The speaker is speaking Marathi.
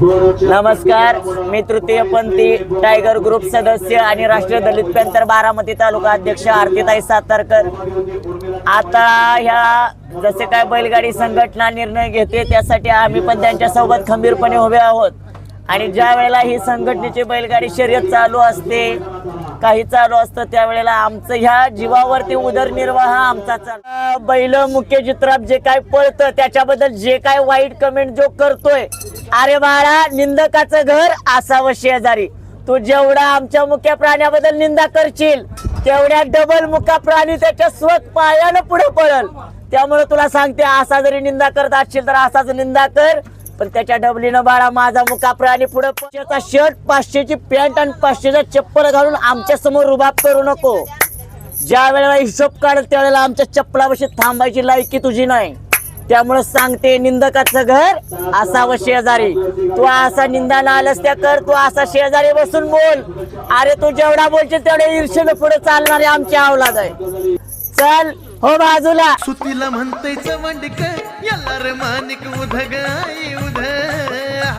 नमस्कार मी तृतीयपंथी टायगर ग्रुप सदस्य आणि राष्ट्रीय दलित पॅंथर बारामती तालुका अध्यक्ष आरतीताई सातारकर. आता ह्या जसे काय बैलगाडी संघटना निर्णय घेते त्यासाठी आम्ही पण त्यांच्यासोबत खंबीरपणे उभे आहोत. आणि ज्या वेळेला ही संघटनेची बैलगाडी शर्यत चालू असते काही चालू असतं त्यावेळेला आमचं ह्या जीवावरती उदरनिर्वाह आमचा चाल बैल मुख्य चित्रात जे काय पळतं त्याच्याबद्दल जे काय वाईट कमेंट जो करतोय अरे बाळा निंदकाचं घर असावं शेजारी. तू जेवढा आमच्या मुख्या प्राण्याबद्दल निंदा करशील तेवढ्या डबल मुका प्राणी त्याच्या स्वत पायानं पुढे पळल त्यामुळे तुला सांगते असा जरी निंदा करत असशील तर असाच निंदा कर. पण त्याच्या डबलीनं बाळा माझा मुका प्राणी पुढे पाचशेचा शर्ट पाचशेची पॅन्ट आणि पाचशेचा चप्पल घालून आमच्यासमोर रुबाब करू नको. ज्या वेळेला हिशोब काढल त्यावेळेला आमच्या चप्पलापाशी थांबायची लायकी तुझी नाही. त्यामुळे सांगते निंदकाचं घर असावं शेजारी. तू असा निंदा आलास त्या कर तू असा शेजारी बसून बोल. अरे तू जेवढा बोलशील तेवढ्या ईर्षेनं पुढे चालणारे आमच्या अवलाद आहे चल हो बाजूला. सुतीला म्हणतय याला रे मानिक उधगाय